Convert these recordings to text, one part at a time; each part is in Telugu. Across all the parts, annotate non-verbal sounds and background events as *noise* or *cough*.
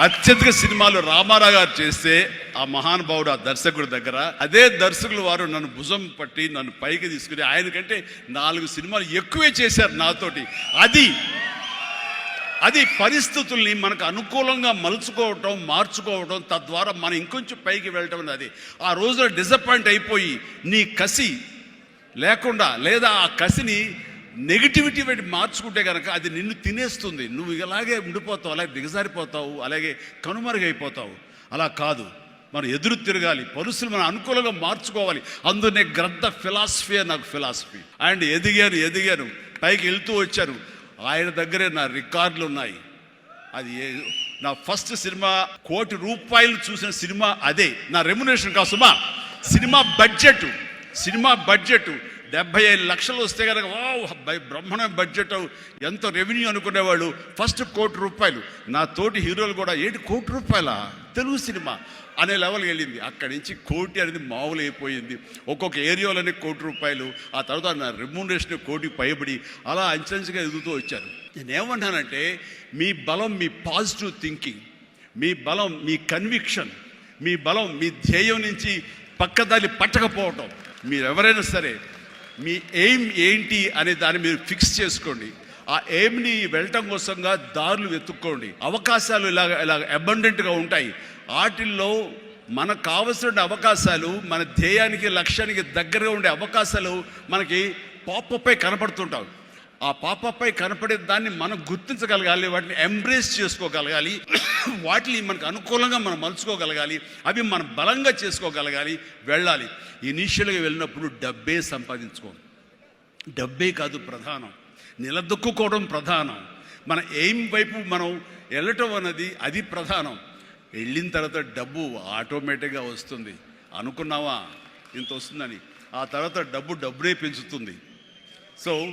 అత్యధిక సినిమాలు రామారావు గారు చేస్తే ఆ మహానుభావుడు ఆ దర్శకుడి దగ్గర అదే దర్శకులు వారు నన్ను భుజం పట్టి నన్ను పైకి తీసుకుని ఆయన కంటే నాలుగు సినిమాలు ఎక్కువే చేశారు నాతోటి. అది అది పరిస్థితుల్ని మనకు అనుకూలంగా మలుచుకోవటం మార్చుకోవటం తద్వారా మనం ఇంకొంచెం పైకి వెళ్ళటం అనేది. ఆ రోజున డిసప్పాయింట్ అయిపోయి నీ కసి లేకుండా లేదా ఆ కసిని నెగిటివిటీ పెట్టి మార్చుకుంటే కనుక అది నిన్ను తినేస్తుంది. నువ్వు ఇలాగే ఉండిపోతావు అలాగే దిగజారిపోతావు అలాగే కనుమరుగైపోతావు. అలా కాదు. మనం ఎదురు తిరగాలి. పరుసులు మనం అనుకూలంగా మార్చుకోవాలి. అందునే గ్రద్ద ఫిలాసఫీ నాకు ఫిలాసఫీ. అండ్ ఎదిగాను ఎదిగాను పైకి వెళ్తూ వచ్చాను ఆయన దగ్గరే నా రికార్డులు ఉన్నాయి. అది నా ఫస్ట్ సినిమా కోటి రూపాయలు చూసిన సినిమా అదే. నా రెమ్యునేషన్ కాసుమా సినిమా బడ్జెట్ సినిమా బడ్జెట్ డెబ్బై ఐదు లక్షలు వస్తే కనుక వావ్ బై- బడ్జెట్ ఎంత రెవెన్యూ అనుకునేవాళ్ళు ఫస్ట్ కోటి రూపాయలు. నా తోటి హీరోలు కూడా ఏంటి కోటి రూపాయల? తెలుగు సినిమా. అనే లెవెల్కి వెళ్ళింది. అక్కడి నుంచి కోటి అనేది మామూలు అయిపోయింది. ఒక్కొక్క ఏరియాలోనే కోటి రూపాయలు ఆ తర్వాత నా రెమ్యూనరేషన్ కోటి పైబడి అలా అంచెంచగా ఎదుగుతూ వచ్చారు. నేనేమంటానంటే మీ బలం మీ పాజిటివ్ థింకింగ్ మీ బలం మీ కన్విక్షన్ మీ బలం మీ ధ్యేయం నుంచి పక్కదారి పట్టకపోవటం. మీరెవరైనా సరే మీ ఎయిమ్ ఏంటి అనే దాన్ని మీరు ఫిక్స్ చేసుకోండి. ఆ ఎయిమ్ని వెళ్ళటం కోసంగా దారులు వెతుక్కోండి. అవకాశాలు ఇలాగ ఇలాగ అబండెంట్గా ఉంటాయి. వాటిల్లో మనకు కావలసిన అవకాశాలు మన ధ్యేయానికి లక్ష్యానికి దగ్గరగా ఉండే అవకాశాలు మనకి పాపపై కనపడుతుంటాం ఆ పాపపై కనపడే దాన్ని మనం గుర్తించగలగాలి వాటిని ఎంబ్రేస్ చేసుకోగలగాలి *coughs* వాటిని మనకు అనుకూలంగా మనం మలుచుకోగలగాలి అవి మనం బలంగా చేసుకోగలగాలి వెళ్ళాలి. ఇనీషియల్గా వెళ్ళినప్పుడు డబ్బే సంపాదించుకో. డబ్బే కాదు ప్రధానం. నిలదొక్కుకోవడం ప్రధానం. మన ఎయిమ్ వైపు మనం వెళ్ళటం అన్నది అది ప్రధానం. వెళ్ళిన తర్వాత డబ్బు ఆటోమేటిక్గా వస్తుంది. అనుకున్నావా? ఇంత వస్తుందని. ఆ తర్వాత డబ్బు డబ్బునే పెంచుతుంది. సో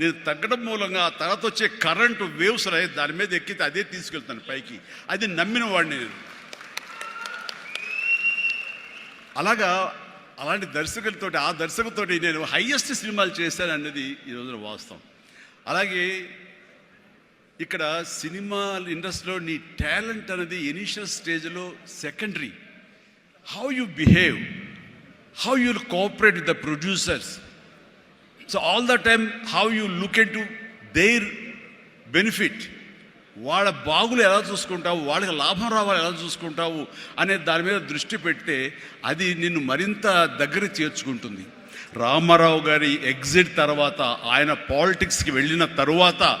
నేను తగ్గడం మూలంగా ఆ తర్వాత వచ్చే కరెంటు వేవ్స్ రాయి దాని మీద ఎక్కితే అదే తీసుకెళ్తాను పైకి. అది నమ్మిన వాడిని నేను. అలాగా అలాంటి దర్శకులతోటి ఆ దర్శకులతోటి నేను హయ్యెస్ట్ సినిమాలు చేశాను అన్నది ఈ రోజున వాస్తవం. అలాగే ఇక్కడ సినిమా ఇండస్ట్రీలో నీ టాలెంట్ అనేది ఇనిషియల్ స్టేజ్లో secondary how you behave how you'll cooperate with the producers so all the time how you look into their benefit వాళ్ళ బాగులు ఎలా చూసుకుంటావు వాళ్ళకి లాభం రావాలి ఎలా చూసుకుంటావు అనే దాని మీద దృష్టి పెడితే అది నిన్ను మరింత దగ్గర చేర్చుకుంటుంది. రామారావు గారి ఎగ్జిట్ తర్వాత ఆయన పాలిటిక్స్కి వెళ్ళిన తరువాత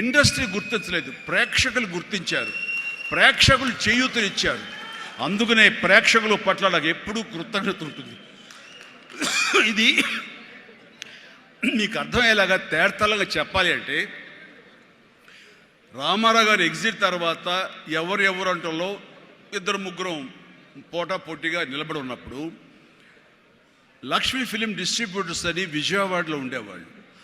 ఇండస్ట్రీ గుర్తించలేదు ప్రేక్షకులు గుర్తించారు ప్రేక్షకులు చేయూతనిచ్చారు అందుకనే ప్రేక్షకుల పట్ల నాకు ఎప్పుడూ కృతజ్ఞత ఉంటుంది. ఇది మీకు అర్థమయ్యేలాగా తేర్తలాగా చెప్పాలి అంటే రామారావు గారు ఎగ్జిట్ తర్వాత ఎవరు ఎవరు అంటలో ఇద్దరు ముగ్గురం పోటా పోటీగా నిలబడి ఉన్నప్పుడు లక్ష్మీ ఫిలిం డిస్ట్రిబ్యూటర్స్ అని విజయవాడలో ఉండేవాళ్ళు.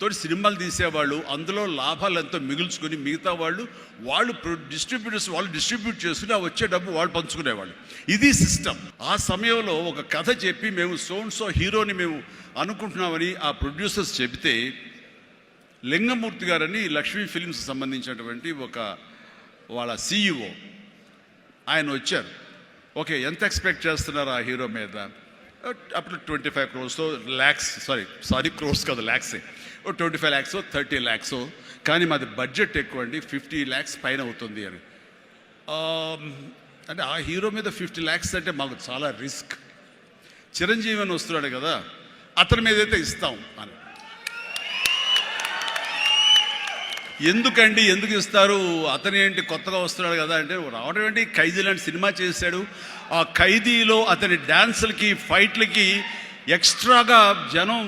తోటి సినిమాలు తీసేవాళ్ళు అందులో లాభాలు ఎంతో మిగుల్చుకొని మిగతా వాళ్ళు వాళ్ళు డిస్ట్రిబ్యూటర్స్ వాళ్ళు డిస్ట్రిబ్యూట్ చేసుకుని ఆ వచ్చే డబ్బు వాళ్ళు పంచుకునేవాళ్ళు. ఇది సిస్టమ్ ఆ సమయంలో ఒక కథ చెప్పి మేము సోన్ సో హీరోని మేము అనుకుంటున్నామని ఆ ప్రొడ్యూసర్స్ చెబితే లింగమూర్తి గారని లక్ష్మీ ఫిలిమ్స్ సంబంధించినటువంటి ఒక వాళ్ళ సీఈఓ ఆయన వచ్చారు. ఓకే ఎంత ఎక్స్పెక్ట్ చేస్తున్నారు ఆ హీరో మీద? అప్పుడు twenty five crores lakhs sorry sorry crores కాదు ల్యాక్సే ఓ twenty five lakhs thirty lakhs కానీ మాది బడ్జెట్ ఎక్కువ అండి ఫిఫ్టీ ల్యాక్స్ పైన అవుతుంది అని. అంటే ఆ హీరో మీద ఫిఫ్టీ ల్యాక్స్ అంటే మాకు చాలా రిస్క్. చిరంజీవి అని వస్తున్నాడు కదా అతని మీద అయితే ఇస్తాం అని. ఎందుకండి ఎందుకు ఇస్తారు? అతను ఏంటి కొత్తగా వస్తున్నాడు కదా అంటే రావడం ఏంటి? ఖైదీ లాంటి సినిమా చేశాడు. ఆ ఖైదీలో అతని డ్యాన్సులకి ఫైట్లకి ఎక్స్ట్రాగా జనం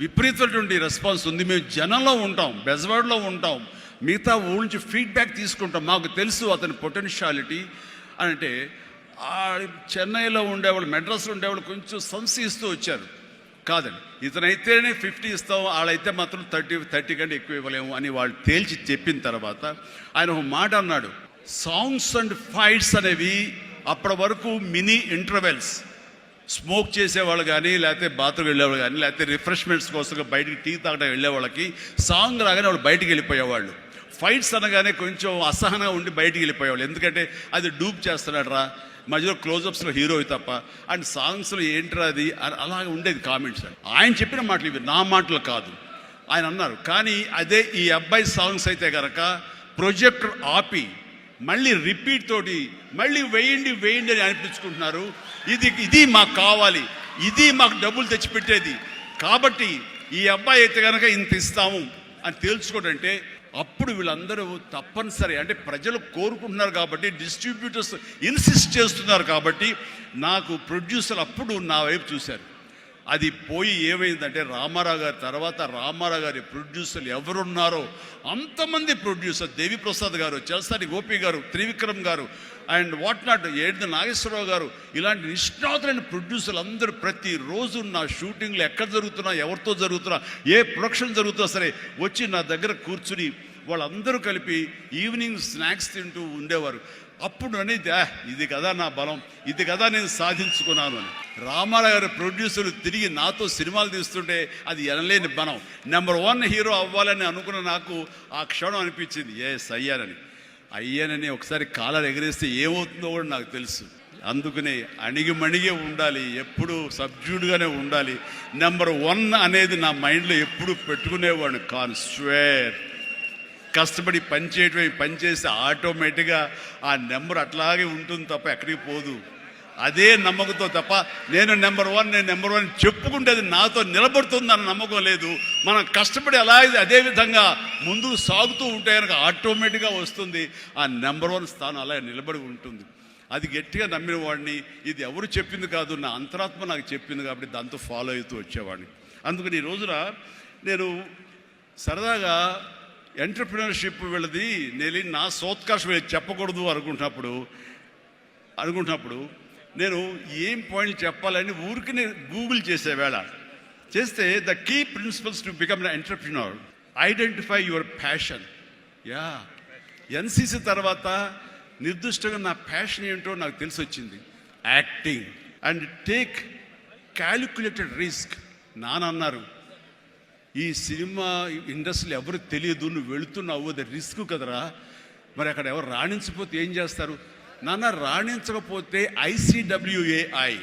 విపరీతమైనటువంటి రెస్పాన్స్ ఉంది. మేము జనంలో ఉంటాం బెజవాడలో ఉంటాం. మిగతా ఊళ్ళ నుంచి ఫీడ్బ్యాక్ తీసుకుంటాం. మాకు తెలుసు అతని పొటెన్షియాలిటీ అంటే చెన్నైలో ఉండేవాళ్ళు మెడ్రాస్లో ఉండేవాళ్ళు కొంచెం సంశయిస్తూ వచ్చారు. కాదండి. ఇతనైతేనే ఫిఫ్టీ ఇస్తాం వాళ్ళైతే మాత్రం థర్టీ థర్టీ కంటే ఎక్కువ ఇవ్వలేము అని వాళ్ళు తేల్చి చెప్పిన తర్వాత ఆయన ఒక మాట అన్నాడు. సాంగ్స్ అండ్ ఫైట్స్ అనేవి అప్పటి వరకు మినీ ఇంటర్వెల్స్ స్మోక్ చేసేవాళ్ళు కానీ లేకపోతే బాత్రూమ్ వెళ్ళేవాళ్ళు కానీ లేకపోతే రిఫ్రెష్మెంట్స్ కోసం బయటికి టీ తాగడం వెళ్ళేవాళ్ళకి సాంగ్ రాగానే వాళ్ళు బయటికి వెళ్ళిపోయేవాళ్ళు. ఫైట్స్ అనగానే కొంచెం అసహనంగా ఉండి బయటికి వెళ్ళిపోయేవాళ్ళు. ఎందుకంటే అది డూప్ చేస్తున్నాడు రా మధ్యలో క్లోజప్స్లో హీరో తప్ప. అండ్ సాంగ్స్లో ఏంట్రా అది? అని అలాగే ఉండేది కామెంట్స్ ఆయన చెప్పిన మాటలు ఇవి. నా మాటలు కాదు. ఆయన అన్నారు. కానీ అదే ఈ అబ్బాయి సాంగ్స్ అయితే కనుక ప్రొజెక్టర్ ఆపి మళ్ళీ రిపీట్ తోటి మళ్ళీ వేయండి వేయండి అని అనిపించుకుంటున్నారు. ఇది ఇది మాకు కావాలి. ఇది మాకు డబ్బులు తెచ్చిపెట్టేది. కాబట్టి ఈ అబ్బాయి అయితే కనుక ఇంత ఇస్తాము అని తేల్చుకోడంటే అప్పుడు వీళ్ళందరూ తప్పనిసరి అంటే ప్రజలు కోరుకుంటున్నారు కాబట్టి డిస్ట్రిబ్యూటర్స్ ఇన్సిస్ట్ చేస్తున్నారు కాబట్టి నాకు ప్రొడ్యూసర్ అప్పుడు నా వైపు చూశారు. అది పోయి ఏమైందంటే రామారావు గారి తర్వాత రామారావు గారి ప్రొడ్యూసర్లు ఎవరున్నారో అంతమంది ప్రొడ్యూసర్ దేవిప్రసాద్ గారు చలసాని గోపి గారు త్రివిక్రమ్ గారు అండ్ వాట్ నాట్ ఏడు నాగేశ్వరరావు గారు? ఇలాంటి నిష్ణాతులైన ప్రొడ్యూసర్లు అందరూ ప్రతిరోజు నా షూటింగ్లు ఎక్కడ జరుగుతున్నా ఎవరితో జరుగుతున్నా ఏ ప్రొడక్షన్ జరుగుతున్నా సరే వచ్చి నా దగ్గర కూర్చుని వాళ్ళందరూ కలిపి ఈవినింగ్ స్నాక్స్ తింటూ ఉండేవారు. అప్పుడు అనేది ఇది కదా నా బలం ఇది కదా నేను సాధించుకున్నాను అని. రామారావు గారి ప్రొడ్యూసర్లు తిరిగి నాతో సినిమాలు తీస్తుంటే అది ఎనలేని బలం. నెంబర్ వన్ హీరో అవ్వాలని అనుకున్న నాకు ఆ క్షణం అనిపించింది. ఎస్ అయ్యానని అయ్యానని ఒకసారి కాలర్ ఎగరేస్తే ఏమవుతుందో కూడా నాకు తెలుసు. అందుకనే అణిగి మణిగే ఉండాలి ఎప్పుడు సబ్జ్యూడ్గానే ఉండాలి. నెంబర్ వన్ అనేది నా మైండ్లో ఎప్పుడు పెట్టుకునేవాడిని కాన్ స్వేర్ కష్టపడి పని చేయటమే పని చేస్తే ఆటోమేటిక్గా ఆ నెంబర్ అట్లాగే ఉంటుంది తప్ప ఎక్కడికి పోదు. అదే నమ్మకంతో తప్ప నేను నెంబర్ వన్ నేను నెంబర్ వన్ చెప్పుకుంటే అది నాతో నిలబడుతుందన్న నమ్మకం లేదు. మనం కష్టపడి అలాగే అదే విధంగా ముందుకు సాగుతూ ఉంటే కనుక ఆటోమేటిక్గా వస్తుంది. ఆ నెంబర్ వన్ స్థానం అలా నిలబడి ఉంటుంది. అది గట్టిగా నమ్మిన వాడిని ఇది ఎవరు చెప్పింది కాదు నా అంతరాత్మ నాకు చెప్పింది కాబట్టి దాంతో ఫాలో అవుతూ వచ్చేవాడిని. అందుకని ఈ రోజున నేను సరదాగా ఎంటర్ప్రినర్షిప్ వీళ్ళది నేను నా సోత్కర్షం వీళ్ళకి చెప్పకూడదు అనుకుంటున్నప్పుడు అనుకుంటున్నప్పుడు నేను ఏం పాయింట్ చెప్పాలని ఊరికి గూగుల్ చేసేవేళ చేస్తే the key principles to become the entrepreneur identify your passion yeah NCC తర్వాత నిర్దిష్టంగా నా ప్యాషన్ ఏంటో నాకు తెలిసి వచ్చింది acting and take calculated risk నానన్నారు ఈ సినిమా ఇండస్ట్రీలో ఎవరు తెలియదు నువ్వు వెళుతున్నావు అది రిస్క్ కదరా. మరి అక్కడ ఎవరు రాణించకపోతే ఏం చేస్తారు? నాన్న రాణించకపోతే ఐసీడబ్ల్యూఏఐ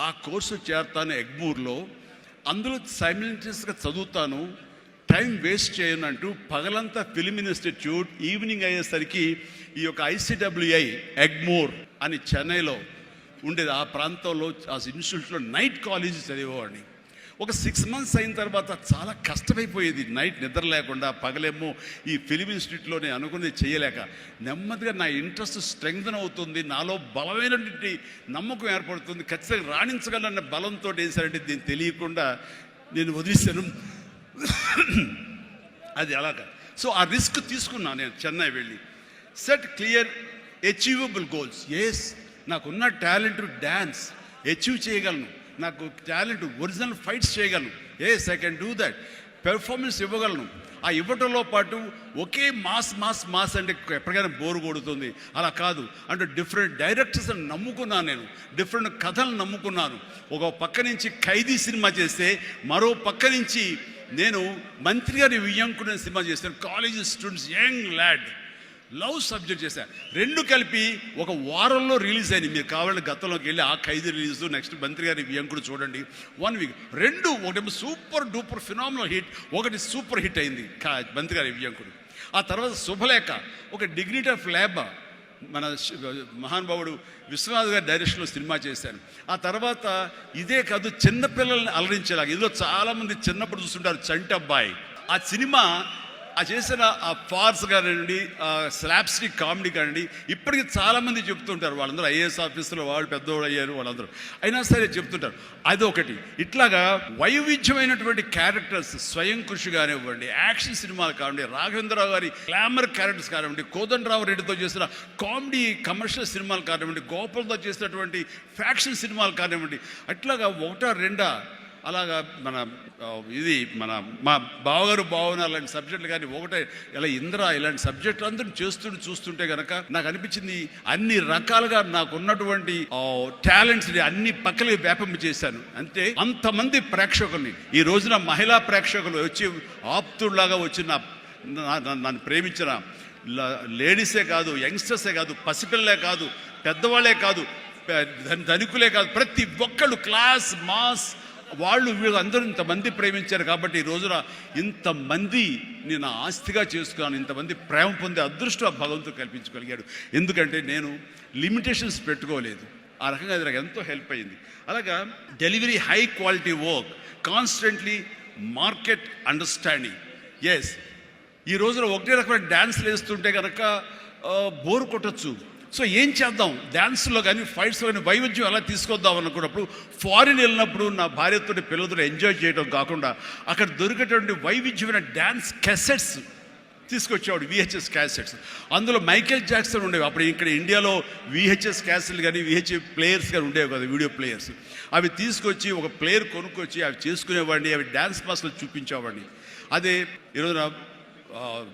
ఆ కోర్సు చేరతాను ఎగ్మూర్లో. అందులో సైమిల్టేనియస్గా చదువుతాను. టైం వేస్ట్ చేయను అంటూ పగలంతా ఫిలిం ఇన్స్టిట్యూట్ ఈవినింగ్ అయ్యేసరికి ఈ యొక్క ఐసీడబ్ల్యూఐ ఎగ్మూర్ అని చెన్నైలో ఉండేది. ఆ ప్రాంతంలో ఆ ఇన్స్టిట్యూట్లో నైట్ కాలేజీ చదివేవాడిని. ఒక సిక్స్ మంత్స్ అయిన తర్వాత చాలా కష్టమైపోయేది. నైట్ నిద్ర లేకుండా పగలేమో ఈ ఫిలిం ఇన్స్టిట్యూట్లో నేను అనుకున్నది చేయలేక నెమ్మదిగా నా ఇంట్రెస్ట్ స్ట్రెంగ్తన్ అవుతుంది. నాలో బలమైనటువంటి నమ్మకం ఏర్పడుతుంది. ఖచ్చితంగా రాణించగలన్న బలంతో ఏం సరంటే దీన్ని తెలియకుండా నేను వదిలేశాను. అది అలాగా. సో ఆ రిస్క్ తీసుకున్నాను నేను చెన్నై వెళ్ళి. Set clear achievable goals yes నాకున్న టాలెంట్ డ్యాన్స్ అచీవ్ చేయగలను. నాకు టాలెంట్ ఒరిజినల్ ఫైట్స్ చేయగలను. Yes I can do that performance ఇవ్వగలను. ఆ ఇవ్వటంలో పాటు ఒకే మాస్ మాస్ మాస్ అంటే ఎప్పటికైనా బోరు కొడుతుంది. అలా కాదు. అంటే డిఫరెంట్ డైరెక్టర్స్ నమ్ముకున్నాను నేను. డిఫరెంట్ కథలు నమ్ముకున్నాను. ఒక పక్క నుంచి ఖైదీ సినిమా చేస్తే మరో పక్క నుంచి నేను మంత్రి గారి వియ్యంకునే సినిమా చేశాను college students young lad love subject చేశాను రెండు కలిపి ఒక వారంలో రిలీజ్ అయింది. మీరు కావాలంటే గతంలోకి వెళ్ళి ఆ ఖైదీ రిలీజ్ నెక్స్ట్ మంత్రి గారి వ్యంకుడు చూడండి. వన్ వీక్ రెండు ఒకటి సూపర్ డూపర్ ఫినామినల్ హిట్ ఒకటి సూపర్ హిట్ అయింది మంత్రి గారి వ్యంకుడు ఆ తర్వాత శుభలేఖ ఒక డిగ్నిటీ ఆఫ్ ల్యాబ్ మన మహానుభావుడు విశ్వనాథ్ గారి డైరెక్షన్లో సినిమా చేశాను ఆ తర్వాత ఇదే కాదు చిన్నపిల్లల్ని అలరించేలాగా ఇందులో చాలామంది చిన్నప్పుడు చూస్తుంటారు చంటి అబ్బాయి ఆ సినిమా ఆ చేసిన ఆ ఫార్స్ కానివ్వండి ఆ కామెడీ కానివ్వండి ఇప్పటికి చాలామంది చెప్తుంటారు వాళ్ళందరూ ఐఏఎస్ ఆఫీసులో వాళ్ళు పెద్దవాళ్ళు అయ్యారు వాళ్ళందరూ. అయినా సరే చెప్తుంటారు. అదొకటి. ఇట్లాగా వైవిధ్యమైనటువంటి క్యారెక్టర్స్ స్వయం కృషి కానివ్వండి యాక్షన్ సినిమాలు కానివ్వండి రాఘవేంద్రరావు గారి గ్లామర్ క్యారెక్టర్స్ కానివ్వండి కోదండరావు రెడ్డితో చేసిన కామెడీ కమర్షియల్ సినిమాలు కానివ్వండి గోపాల్తో చేసినటువంటి ఫ్యాక్షన్ సినిమాలు కానివ్వండి అట్లాగా ఒకటా రెండా అలాగా మన Oh, ఇది మన మా బావగారు బావన అలాంటి సబ్జెక్టులు కానీ ఒకటే ఇలా ఇంద్ర ఇలాంటి సబ్జెక్టులు అందరూ చేస్తుంటే చూస్తుంటే కనుక నాకు అనిపించింది అన్ని రకాలుగా నాకు ఉన్నటువంటి టాలెంట్స్ని అన్ని పక్కలకి వ్యాపింప చేశాను. అంటే అంతమంది ప్రేక్షకుల్ని ఈ రోజున మహిళా ప్రేక్షకులు వచ్చి ఆప్తుల్లాగా వచ్చిన నా- నన్ను ప్రేమించిన లేడీసే కాదు యంగ్స్టర్సే కాదు పసిపిల్లలే కాదు పెద్దవాళ్ళే కాదు ధనికులే కాదు ప్రతి ఒక్కళ్ళు క్లాస్ మాస్ వాళ్ళు వీళ్ళు అందరూ ఇంతమంది ప్రేమించారు కాబట్టి ఈ రోజున ఇంతమంది నేను ఆస్తిగా చేసుకున్నాను ఇంతమంది ప్రేమ పొందే అదృష్టం ఆ భగవంతుడు కల్పించగలిగాడు. ఎందుకంటే నేను లిమిటేషన్స్ పెట్టుకోలేదు. ఆ రకంగా అది నాకు ఎంతో హెల్ప్ అయింది అలాగా delivery high quality work constantly market understanding. Yes ఈ రోజున ఒకటే రకమైన డ్యాన్స్లు వేస్తుంటే కనుక బోర్ కొట్టచ్చు. సో ఏం చేద్దాం? డ్యాన్స్లో కానీ ఫైట్స్లో కానీ వైవిధ్యం ఎలా తీసుకొద్దాం అనుకున్నప్పుడు ఫారిన్ వెళ్ళినప్పుడు నా భార్యతో పిల్లలతో ఎంజాయ్ చేయడం కాకుండా అక్కడ దొరికేటువంటి వైవిధ్యమైన డ్యాన్స్ కెసెట్స్ తీసుకొచ్చేవాడు విహెచ్ఎస్ క్యాసెట్స్. అందులో మైకేల్ జాక్సన్ ఉండేవి. అప్పుడు ఇక్కడ ఇండియాలో విహెచ్ఎస్ క్యాసెట్లు కానీ విహెచ్ ప్లేయర్స్ కానీ ఉండేవి కదా వీడియో ప్లేయర్స్. అవి తీసుకొచ్చి ఒక ప్లేయర్ కొనుక్కొచ్చి అవి చేసుకునేవాడిని అవి డ్యాన్స్ క్లాస్లో చూపించేవాడిని. అదే ఈరోజు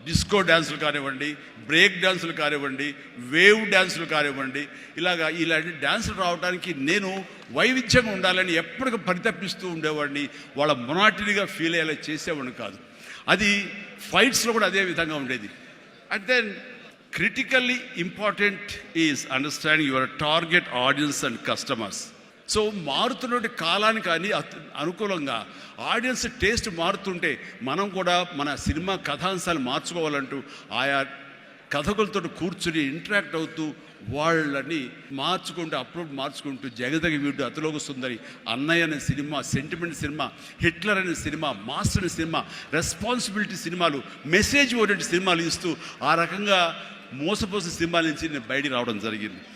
డిస్కో డ్యాన్సులు కానివ్వండి బ్రేక్ డ్యాన్సులు కానివ్వండి వేవ్ డ్యాన్సులు కానివ్వండి ఇలాగా ఇలాంటి డ్యాన్సులు రావడానికి నేను వైవిధ్యంగా ఉండాలని ఎప్పటికీ పరితపిస్తూ ఉండేవాడిని. వాళ్ళ మొనాటినిగా ఫీల్ అయ్యేలా చేసేవాడిని కాదు. అది ఫైట్స్లో కూడా అదే విధంగా ఉండేది. And then critically important is understanding your target audience and customers so మారుతున్నటువంటి కాలానికి అని అత్- అనుకూలంగా ఆడియన్స్ టేస్ట్ మారుతుంటే మనం కూడా మన సినిమా కథాంశాలు మార్చుకోవాలంటూ ఆయా కథకులతో కూర్చుని ఇంటరాక్ట్ అవుతూ వాళ్ళని మార్చుకుంటూ అప్రోడ్ మార్చుకుంటూ జగదగ వీడు అతిలోక వస్తుందని అన్నయ్య అనే సినిమా సెంటిమెంట్ సినిమా హిట్లర్ అనే సినిమా మాస్టర్ అనే సినిమా రెస్పాన్సిబిలిటీ సినిమాలు మెసేజ్ ఓరియంటెడ్ సినిమాలు ఇస్తూ ఆ రకంగా మోసపోసిన సినిమాల నుంచి నేను బయటికి రావడం జరిగింది.